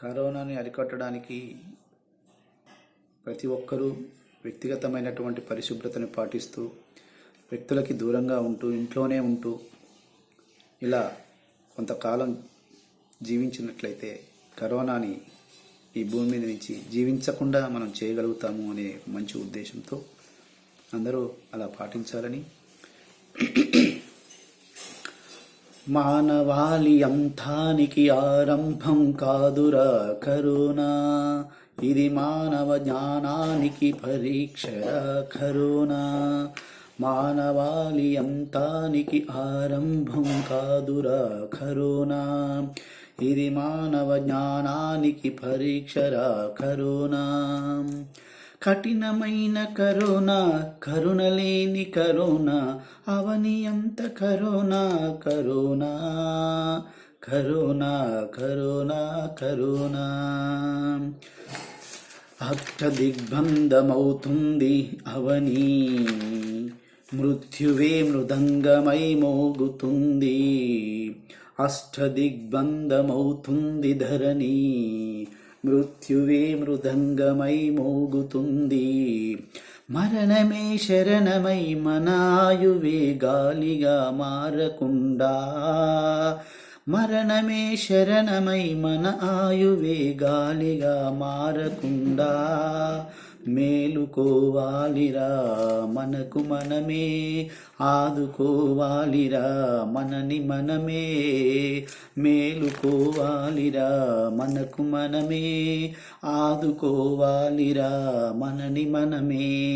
కరోనాని అరికట్టడానికి ప్రతి ఒక్కరూ వ్యక్తిగతమైనటువంటి పరిశుభ్రతను పాటిస్తూ వ్యక్తులకి దూరంగా ఉంటూ ఇంట్లోనే ఉంటూ ఇలా కొంతకాలం జీవించినట్లయితే కరోనాని ఈ భూమి మీద నుంచి జీవించకుండా మనం చేయగలుగుతాము అనే మంచి ఉద్దేశంతో అందరూ అలా పాటించాలని మానవాళి అంతానికి ఆరంభం కాదురా కరోనా ఇది మానవ జ్ఞానానికి పరీక్షరా కరోనా మానవాళి అంతానికి ఆరంభం కాదురా కరోనా ఇది మానవ జ్ఞానానికి పరీక్షరా కరోనా కఠినమైన కరోనా కరుణలేని కరోనా అవని అంత corona corona corona corona corona అష్ట దిగ్బంధమవుతుంది అవని మృత్యువే మృదంగమై మోగుతుంది. అష్ట దిగ్బంధమవుతుంది ధరణి మృత్యువే మృదంగమై మోగుతుంది. మరణమే శరణమై మనాయువే గాలిగా మారకుండా. మరణమే శరణమై మన ఆయువే గాలిగా మారకుండా. మేలుకోవాలిరా మనకు మనమే ఆదుకోవాలిరా మనని మనమే. మేలుకోవాలిరా మనకు మనమే ఆదుకోవాలిరా మనని మనమే.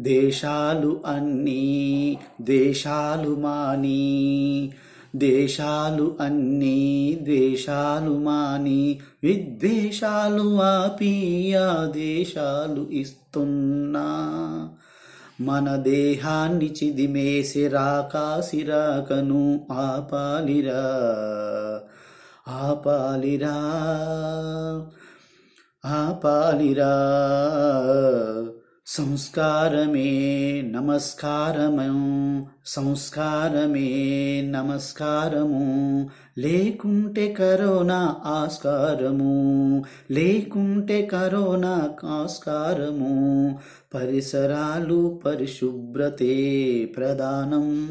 దేశాలు అన్నీ దేశాలు మాని దేశాలు అన్నీ దేశాలు మాని. విద్వేషాలు ఆపి ఆదేశాలు ఇస్తున్నా. మన దేహాన్ని చిదిమేసి రాకాసిరాకను ఆపాలిరా. ఆపాలిరా. ఆపాలిరా. సంస్కారమే నమస్కారము సంస్కారమే నమస్కారము. లేకుంటే కరోనా ఆస్కారము లేకుంటే కరోనా ఆస్కారము. పరిసరాలు పరిశుభ్రతే ప్రధానం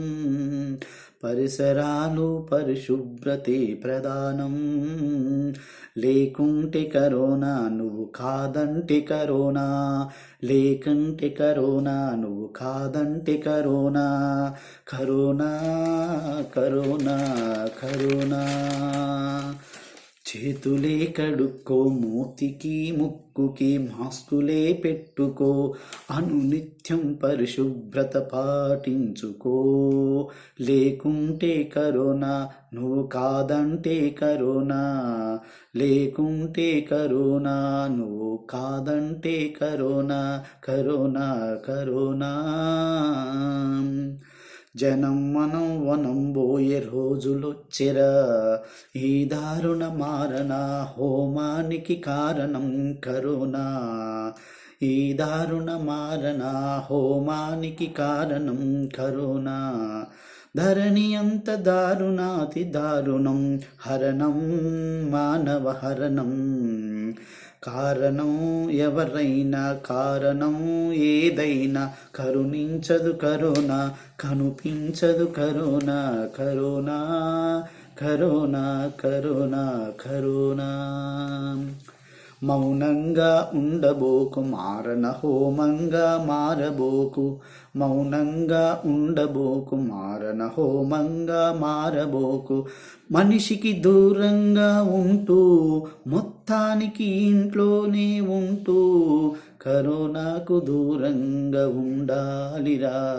పరిసరాలు పరిశుభ్రతే ప్రధానం. లేకుంటే కరోనా నువ్వు కాదంటే కరోనా. లేకుంటే కరోనా నువ్వు కాదంటే కరోనా. Corona corona corona. చేతులే కడుక్కో మూతికి ముక్కుకి మాస్కులే పెట్టుకో. అనునిత్యం పరిశుభ్రత పాటించుకో. లేకుంటే కరోనా నువ్వు కాదంటే కరోనా. లేకుంటే కరోనా నువ్వు కాదంటే కరోనా. Corona corona. జనం మనం వనం పోయే రోజులొచ్చెరా ఈ దారుణ మారణ హోమానికి కారణం కరోనా. ఈ దారుణ మారణ హోమానికి కారణం కరోనా. ధరణి అంత దారుణాతి దారుణం హరణం మానవ హరణం. కారణం ఎవరైనా కారణం ఏదైనా. కరుణించదు కరోనా కనిపించదు corona. Corona corona corona corona. మౌనంగా ఉండబోకు మారణ హోమంగా మారబోకు. మౌనంగా ఉండబోకు మారణ హోమంగా మారబోకు. మనిషికి దూరంగా ఉంటూ మొత్తానికి ఇంట్లోనే ఉంటూ కరోనాకు దూరంగా ఉండాలిరా.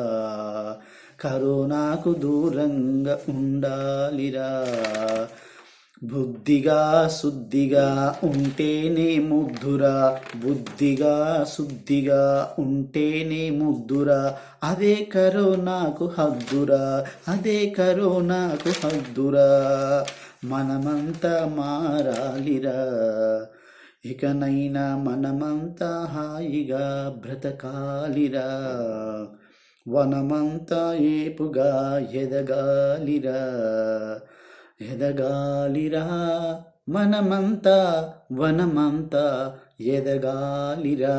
కరోనాకు దూరంగా ఉండాలిరా. బుద్ధిగా శుద్ధిగా ఉంటేనే ముద్దురా. బుద్ధిగా శుద్ధిగా ఉంటేనే ముద్దురా. అదే కరోనాకు హద్దురా. అదే కరోనాకు హద్దురా. మనమంతా మారాలిరా. ఇకనైనా మనమంతా హాయిగా బ్రతకాలిరా. వనమంతా ఏపుగా ఎదగాలిరా. ఎదగాలిరా మనమంతా వనమంతా ఎదగాలిరా.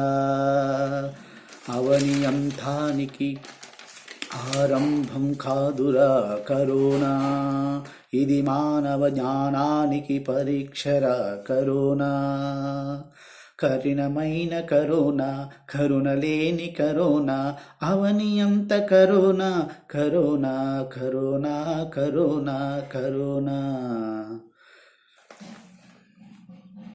అవని అంతానికి ఆరంభం కాదురా కరోనా. ఇది మానవ జ్ఞానానికి పరీక్షరా కరోనా. కఠినమైన కరోనా కరుణ లేని corona అవనియంత corona corona corona corona corona